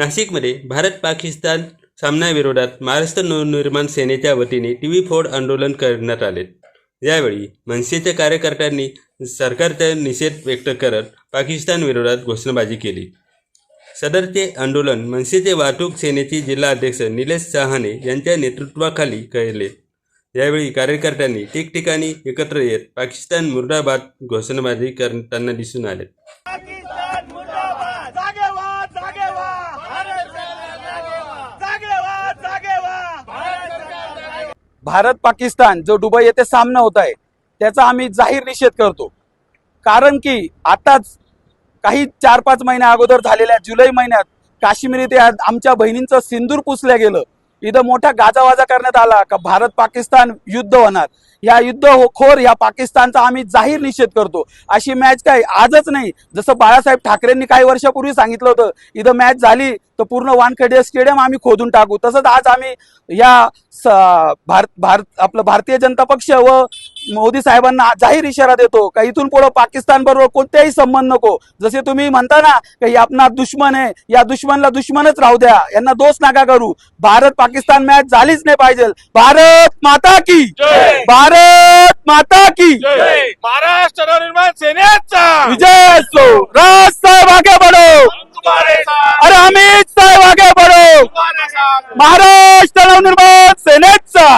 नाशिकमध्ये भारत पाकिस्तान सामन्याविरोधात महाराष्ट्र नवनिर्माण सेनेच्या वतीने टी व्ही फोड आंदोलन करण्यात आले. यावेळी मनसेच्या कार्यकर्त्यांनी सरकारचा निषेध व्यक्त करत पाकिस्तान विरोधात घोषणाबाजी केली. सदरचे आंदोलन मनसेचे वाहतूक सेनेचे जिल्हाध्यक्ष निलेश चहाने यांच्या नेतृत्वाखाली केले. यावेळी कार्यकर्त्यांनी ठिकठिकाणी एकत्र येत पाकिस्तान मुर्दाबाद घोषणाबाजी करताना दिसून आले पाकिस्तान मुर्दाबाद जागे व्हा जागे व्हा जागे व्हा जागे व्हा भारत पाकिस्तान जो दुबई येथे सामना होत आहे त्याचा आम्ही जाहीर निषेध करतो. कारण की आताच काही चार पाच महिन्या अगोदर झालेल्या जुलै महिन्यात काश्मीर इथे आमच्या बहिणींचं सिंदूर पुसलं गेलं. इथं मोठा गाजावाजा करण्यात आला का भारत पाकिस्तान युद्ध होणार. या युद्ध हो खोर या पाकिस्तानचा आम्ही जाहीर निषेध करतो. अशी मॅच काय आजच नाही. जसं बाळासाहेब ठाकरेंनी काही वर्षापूर्वी सांगितलं होतं इथं मॅच झाली तर पूर्ण वानखेडे स्टेडियम आम्ही खोदून टाकू. तसंच आज आम्ही या भारत भारत आपलं भारतीय जनता पक्ष व मोदी साहेबांना जाहीर इशारा देतो. का इथून पुढे पाकिस्तान बरोबर कोणत्याही संबंध नको. जसे तुम्ही म्हणता ना का आपला दुश्मन आहे या दुश्मनला दुश्मनच राहू द्या. यांना दोष नका करू. भारत पाकिस्तान मॅच झालीच नाही पाहिजे. भारत माता की. भारत माता की. महाराष्ट्र नवनिर्माण सेनेचा. विजय असो. राज साहेब आगे साथ अरे अमित साहेब आगे साथ महाराष्ट्र नवनिर्माण सेनेचा